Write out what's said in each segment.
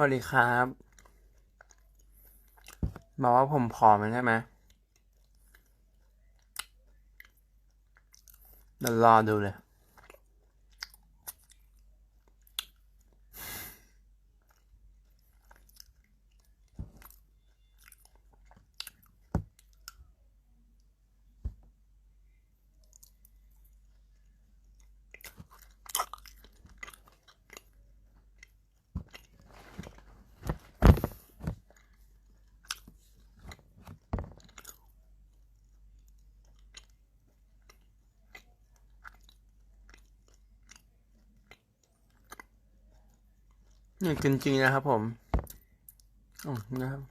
สวัสดีครับบอกว่าผมผอมใช่ไหมเดี๋ยวรอดูเลย นี่กินจริงนะครับผมอ๋อนะครับ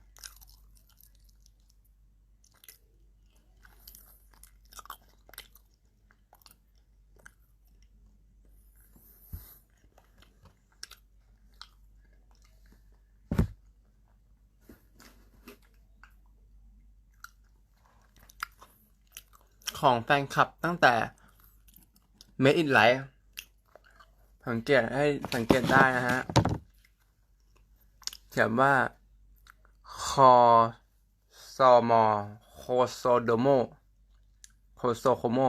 ของแฟนคลับตั้งแต่ Made in Life สังเกตให้สังเกตได้นะฮะ ขียนว่าคอซอมอโคโซโดโมโคโซโคโม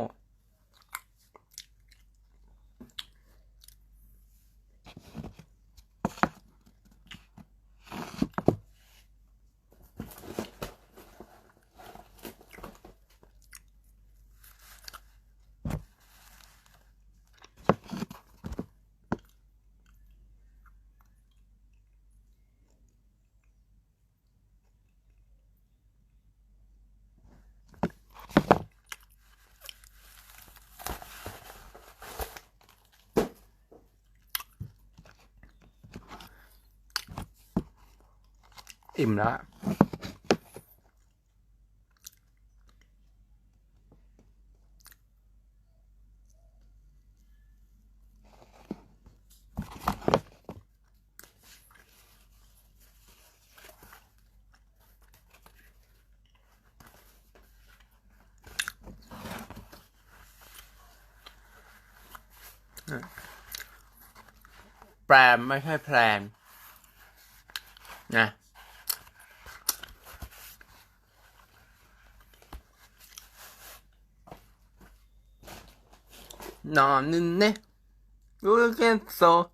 อิ่มแล้วอะแปรมไม่ใช่แพลนนะ 너는 내 모르겠어.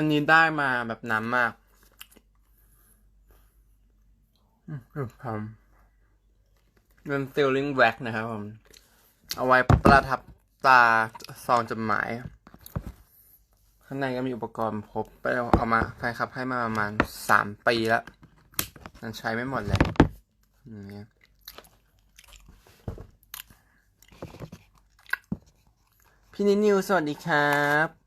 อันนี้ได้มาแบบน้ำมาก อืมผมเป็นซิลลิงแว็กนะครับผม เอาไว้ประทับตาซองจดหมาย ข้ างในก็มีอุปกรณ์ครบไปเอาเอามาแฟนคลับให้มาประมาณสามปีแล้วยังใช้ไม่หมดเลยอย่างเงี้ยพี่นิวสวัสดีครับ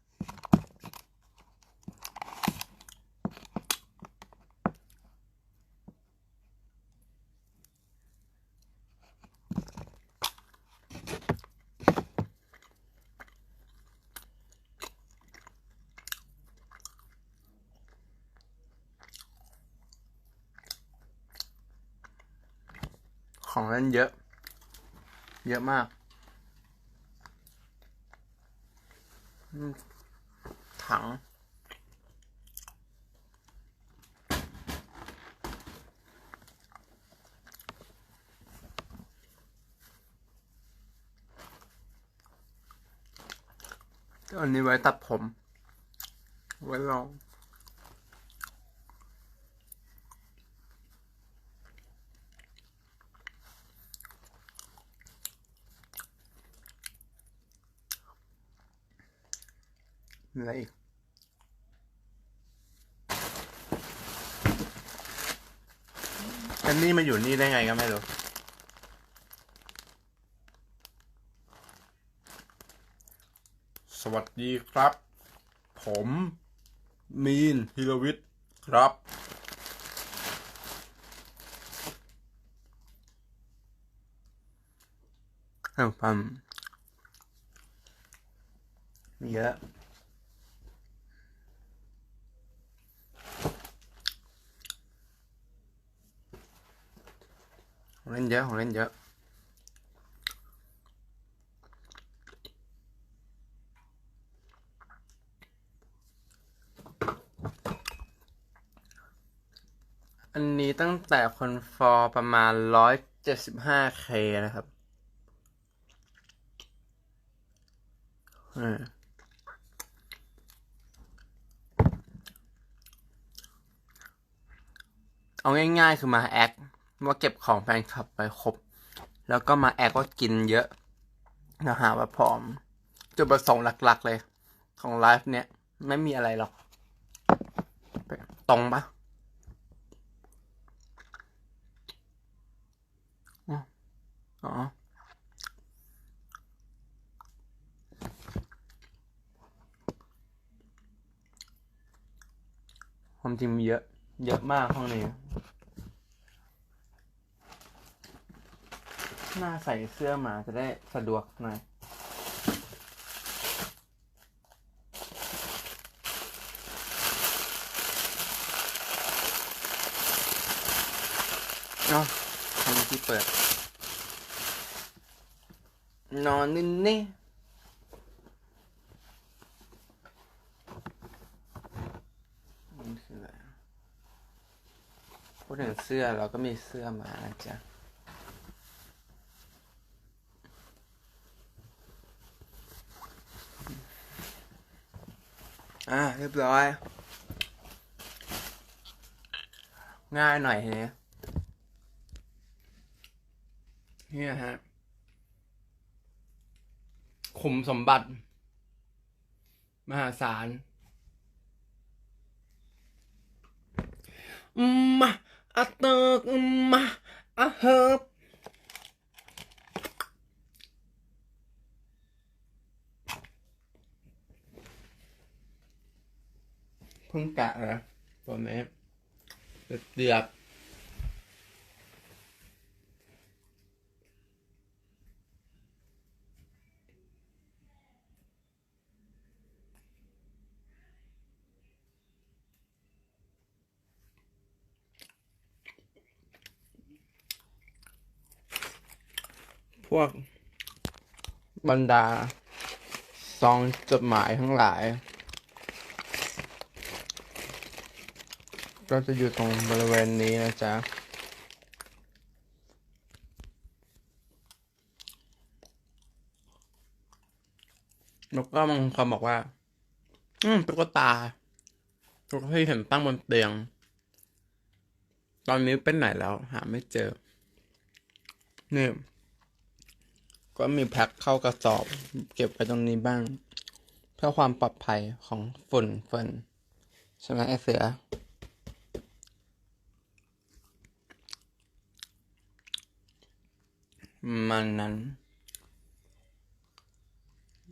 ของเล่นเยอะ เยอะมาก ถัง อันนี้ไว้ตัดผม ไว้ลอง มีอะไรอีก อันนี้มาอยู่นี่ได้ไงก็ไม่รู้ สวัสดีครับ ผมมีนฮิรวิทย์ครับให้ฟังมีเยอะ ของเล่นเยอะของเล่นเยอะอันนี้ตั้งแต่คนฟอร์ประมาณ 175k นะครับ เอาง่ายๆ คือมาแอค ว่าเก็บของแฟนคลับไปครบ แล้วก็มาแอคว่ากินเยอะนะหาว่าผอม จุดประสงค์หลัก ๆ เลย ของไลฟ์เนี้ยไม่มีอะไรหรอก ตรงปะอ๋ออ๋อความจริงมีเยอะ เยอะมากห้องนี้ น่าใส่เสื้อมาจะได้สะดวกหน่อยเนาะทำที่เปิด นอนนิ่นี่มันคืออะไรพูดถึงเสื้อเราก็มีเสื้อมานะจ๊ะ อ่าเรียบร้อย ง่ายหน่อยเนี่ยนี่ฮะขุมสมบัติ มหาศาลอืมมาอะเติกอืมมาอะเฮิบ พิ่งกะนะตัวนี้เดือดเดือดพวกบรรดาซองจดหมายทั้งหลาย ก็จะอยู่ตรงบริเวณนี้นะจ๊ะ แล้วก็บางคนบอกว่า อืมตุ๊กตาตุ๊กตาที่เห็นตั้งบนเตียง ตอนนี้เป็นไหนแล้ว หาไม่เจอ นี่ ก็มีแพ็คเข้ากระสอบ เก็บไว้ตรงนี้บ้าง เพื่อความปลอดภัยของฝุ่นเฟินใช่ไหมไอเสือ มันนั้น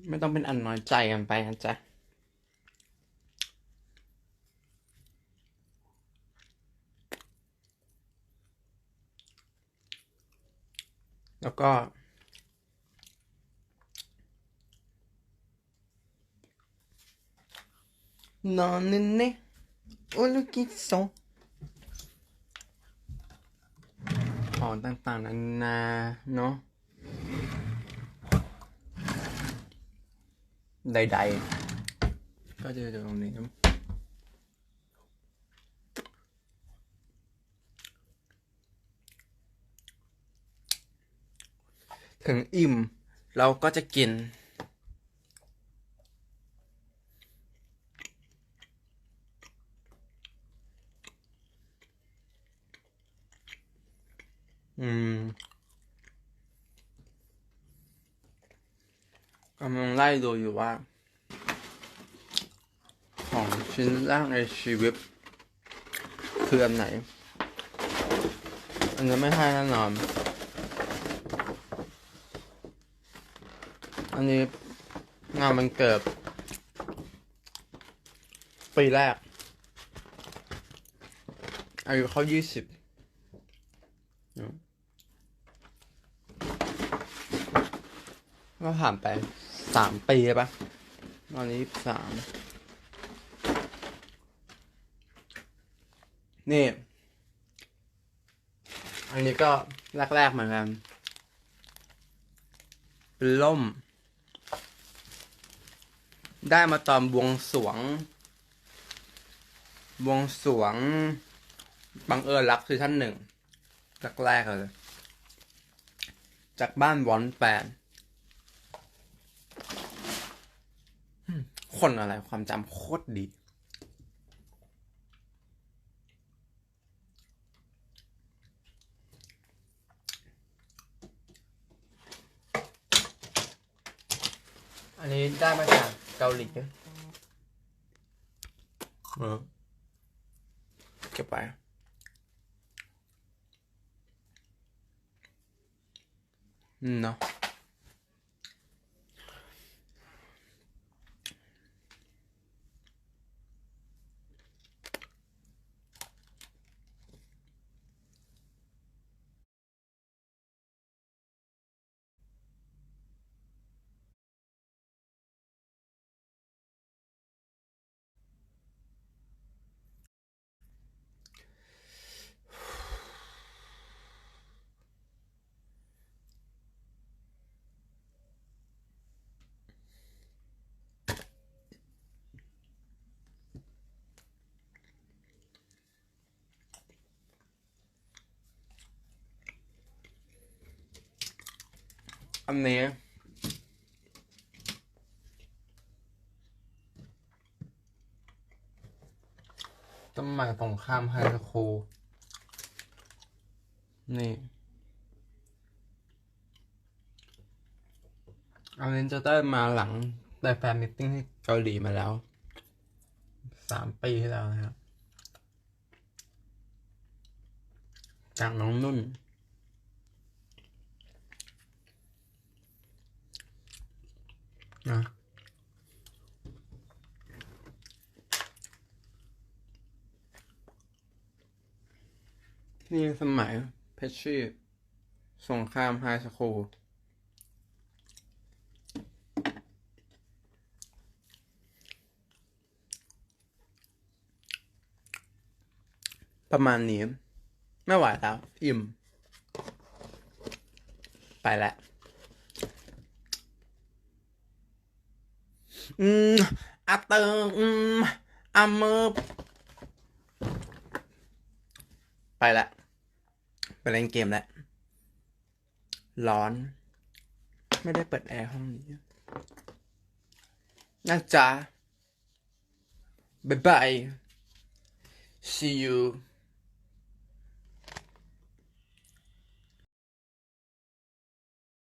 ไม่ต้องเป็นอันน้อยใจกันไปนะจ๊ะแล้วก็ นอนนิ่งนี่โอ้ลูกกิ๊กสองข องต่างๆนานาเนาะใดๆ ก็จะอยู่ตรงนี้ครับถึงอิ่มเราก็จะกิน อืมกำลังไล่ดูอยู่ว่า ของชิ้นแรกในชีวิต คืออันไหน อันนี้ไม่ให้แน่นอน อันนี้งานมันเกิด ปีแรก อายุเขายี่สิบ ก็ผ่านไปสามปีปะตอนนี้สามนี่ อันนี้ก็แรกๆเหมือนกันเป็นล่ม ได้มาตอนบวงสวง บวงสวง บังเอิญรักซีซั่นหนึ่งแรกๆเลย จากบ้านวอนแปนอืม คนอะไรความจำโคตรดี อันนี้ได้มาจากเกาหลีเออเก็บไปอืมเนาะันนี้ต้นใหม่ตรงข้ามไฮสคูลนี่อันนี้จะได้มาหลังได้แฟนมิทติ้งที่เกาหลีมาแล้ว สามปีที่แล้วนะครับ จากน้องนุ่น นะนี่สมัยเพชชี่สงครามไฮสคูลประมาณนี้ ไม่ไหวแล้ว อิ่ม ไปแล้ว อืมอาเตอร์อืมอาเมอร์ไปละ ไปเล่นเกมแล้ว ร้อน ไม่ได้เปิดแอร์ห้องนี้นะจ๊ะบ๊ายบาย see you